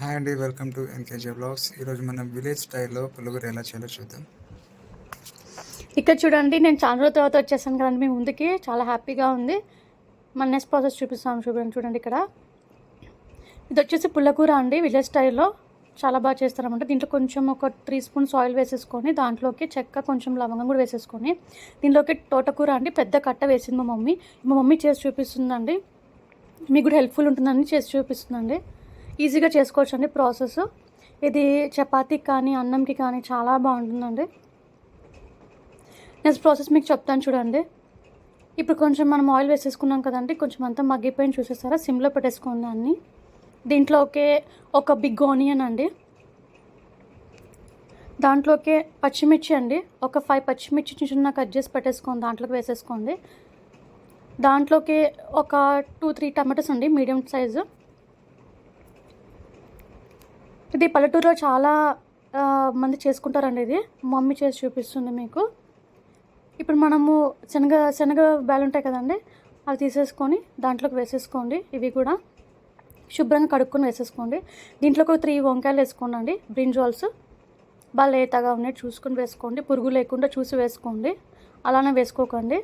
Hi అండి welcome to NKG blogs ఈరోజు మనం విలేజ్ స్టైల్లో పులుగురు ఎలా చేయాలో చూద్దాం. ఇక్కడ చూడండి నేను చాలా రోజుల తర్వాత వచ్చేసాను కదండి మీ ముందుకి. చాలా హ్యాపీగా ఉంది. మన నెక్స్ట్ ప్రాసెస్ చూపిస్తాను చూడండి చూడండి ఇక్కడ. ఇది వచ్చేసి పుల్లకూర అండి విలేజ్ స్టైల్లో చాలా బాగా చేస్తారన్నమాట. దీంట్లో కొంచెం ఒక త్రీ స్పూన్స్ ఆయిల్ వేసేసుకొని దాంట్లోకి చెక్క కొంచెం లవంగం కూడా వేసేసుకొని దీంట్లోకి తోటకూర అండి పెద్ద కట్ట వేసింది మా మమ్మీ. మా మమ్మీ చేసి చూపిస్తుందండి. మీకు కూడా హెల్ప్ఫుల్ ఉంటుందని చేసి చూపిస్తుందండి. ఈజీగా చేసుకోవచ్చు అండి ప్రాసెస్. ఇది చపాతీకి కానీ అన్నంకి కానీ చాలా బాగుంటుందండి. నెక్స్ట్ ప్రాసెస్ మీకు చెప్తాను చూడండి. ఇప్పుడు కొంచెం మనం ఆయిల్ వేసేసుకున్నాం కదండి కొంచెం అంతా మగ్గిపోయిన చూసేస్తారా? సిమ్లో పెట్టేసుకోండి అన్ని. దీంట్లోకే ఒక బిగ్ ఆనియన్ అండి. దాంట్లోకి పచ్చిమిర్చి అండి. ఒక ఫైవ్ పచ్చిమిర్చి చిన్న కట్ చేసి పెట్టేసుకోండి దాంట్లోకి వేసేసుకోండి. దాంట్లోకి ఒక టూ త్రీ టమాటోస్ అండి మీడియం సైజు. ఇది పల్లెటూరులో చాలా మంది చేసుకుంటారండి ఇది. మమ్మీ చేసి చూపిస్తుంది మీకు. ఇప్పుడు మనము శనగ శనగ బ్యాలు ఉంటాయి కదండి అవి తీసేసుకొని దాంట్లోకి వేసేసుకోండి. ఇవి కూడా శుభ్రంగా కడుక్కొని వేసేసుకోండి. దీంట్లో ఒక త్రీ వంకాయలు వేసుకోండి అండి బ్రింజాల్స్ బాగా లేతగా ఉన్నాయి చూసుకొని వేసుకోండి. పురుగు లేకుండా చూసి వేసుకోండి. అలానే వేసుకోకండి.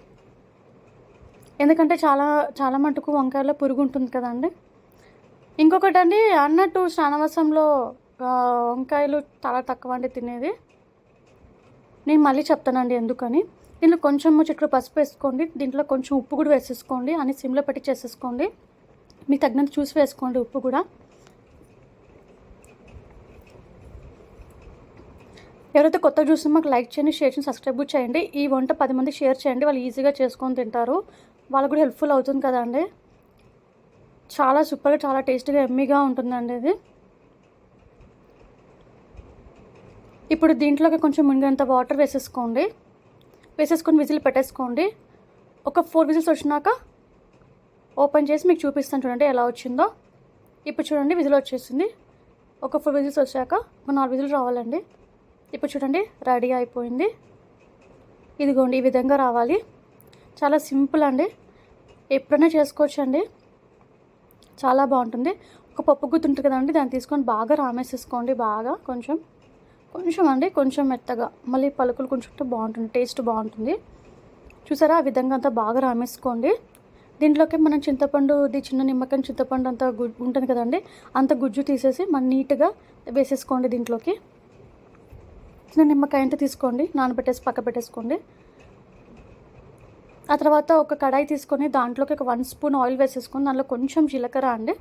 ఎందుకంటే చాలా చాలా మటుకు వంకాయలో పురుగు ఉంటుంది కదండి. ఇంకొకటి అండి అన్నట్టు శ్రావణవాసంలో వంకాయలు చాలా తక్కువ అండి తినేది. నేను మళ్ళీ చెప్తానండి ఎందుకని. దీంట్లో కొంచెం చెట్లు పసుపు వేసుకోండి దీంట్లో కొంచెం ఉప్పు కూడా వేసేసుకోండి అని సిమ్లో పెట్టి చేసేసుకోండి. మీకు తగినంత చూసి వేసుకోండి ఉప్పు కూడా. ఎవరైతే కొత్త చూసి మాకు లైక్ చేయండి షేర్ చేయండి సబ్స్క్రైబ్ చేయండి. ఈ వంట పది మంది షేర్ చేయండి వాళ్ళు ఈజీగా చేసుకొని తింటారు. వాళ్ళకు కూడా హెల్ప్ఫుల్ అవుతుంది కదండి. చాలా సూపర్గా చాలా టేస్టీగా ఎమ్మీగా ఉంటుందండి ఇది. ఇప్పుడు దీంట్లోకి కొంచెం మునిగేంత వాటర్ వేసేసుకోండి. వేసేసుకొని విజిల్ పెట్టేసుకోండి. ఒక ఫోర్ విజిల్స్ వచ్చినాక ఓపెన్ చేసి మీకు చూపిస్తాను చూడండి ఎలా వచ్చిందో. ఇప్పుడు చూడండి విజిల్ వచ్చేసింది. ఒక ఫోర్ విజిల్స్ వచ్చాక ఒక నాలుగు విజిల్ రావాలండి. ఇప్పుడు చూడండి రెడీ అయిపోయింది. ఇదిగోండి ఈ విధంగా రావాలి. చాలా సింపుల్ అండి. ఎప్పుడైనా చేసుకోవచ్చు అండి చాలా బాగుంటుంది. ఒక పప్పు గుత్తి ఉంటుంది కదండి దాన్ని తీసుకొని బాగా రామేసేసుకోండి బాగా. కొంచెం కొంచెం అండి కొంచెం మెత్తగా. మళ్ళీ పలుకులు కొంచెం బాగుంటుంది టేస్ట్ బాగుంటుంది. చూసారా ఆ విధంగా అంతా బాగా రామేసుకోండి. దీంట్లోకి మనం చింతపండు ఇది చిన్న నిమ్మకాయ చింతపండు అంత గు ఉంటుంది కదండి అంత గుజ్జు తీసేసి మనం నీట్గా వేసేసుకోండి దీంట్లోకి. చిన్న నిమ్మకాయ అంతా తీసుకోండి నానబెట్టేసి పక్క పెట్టేసుకోండి. ఆ తర్వాత ఒక కడాయి తీసుకొని దాంట్లోకి ఒక వన్ స్పూన్ ఆయిల్ వేసేసుకొని దాంట్లో కొంచెం జీలకర్ర అండి.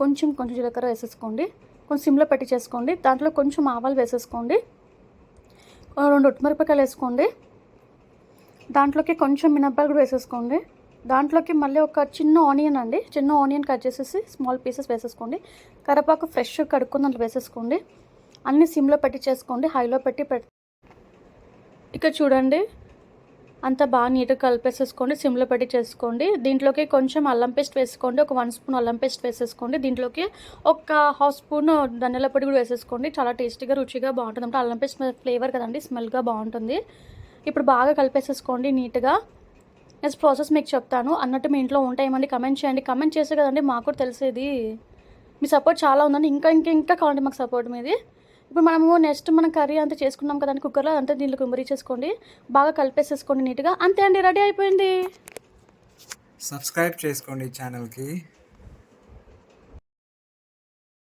కొంచెం కొంచెం జీలకర్ర వేసేసుకోండి. కొంచెం సిమ్లో పెట్టి చేసుకోండి. దాంట్లో కొంచెం ఆవాలు వేసేసుకోండి. రెండు ఉట్టుమిరపకాయలు వేసుకోండి. దాంట్లోకి కొంచెం మినప్పాలు కూడా వేసేసుకోండి. దాంట్లోకి మళ్ళీ ఒక చిన్న ఆనియన్ అండి. చిన్న ఆనియన్ కట్ చేసేసి స్మాల్ పీసెస్ వేసేసుకోండి. కరపాకు ఫ్రెష్ కడుక్కొని దాంట్లో వేసేసుకోండి. అన్నీ సిమ్లో పెట్టి చేసుకోండి. హైలో పెట్టి పెట్ ఇక్కడ చూడండి. అంతా బాగా నీట్గా కలిపేసేసుకోండి సిమ్లో పెట్టి చేసుకోండి. దీంట్లోకి కొంచెం అల్లం పేస్ట్ వేసుకోండి ఒక వన్ స్పూన్ అల్లం పేస్ట్ వేసేసుకోండి. దీంట్లోకి ఒక హాఫ్ స్పూన్ ధనియాల పొడి కూడా వేసేసుకోండి. చాలా టేస్టీగా రుచిగా బాగుంటుంది. అంటే అల్లం పేస్ట్ ఫ్లేవర్ కదండి స్మెల్గా బాగుంటుంది. ఇప్పుడు బాగా కలిపేసేసుకోండి నీట్గా. నెక్స్ట్ ప్రాసెస్ మీకు చెప్తాను. అన్నట్టు మీ ఇంట్లో ఉంటాయేమండి కమెంట్ చేయండి. కమెంట్ చేస్తే కదండి మాకు కూడా తెలిసేది. మీ సపోర్ట్ చాలా ఉందండి. ఇంకా ఇంకా ఇంకా కావండి మాకు సపోర్ట్ మీది. ఇప్పుడు మనము నెక్స్ట్ మనం కర్రీ అంతా చేసుకున్నాం కదండి కుక్కర్లో అంతా దీంట్లో కుమ్మరి చేసుకోండి బాగా కలిపేసేసుకోండి నీట్గా అంతే అండి రెడీ అయిపోయింది. సబ్స్క్రైబ్ చేసుకోండి ఈ ఛానల్కి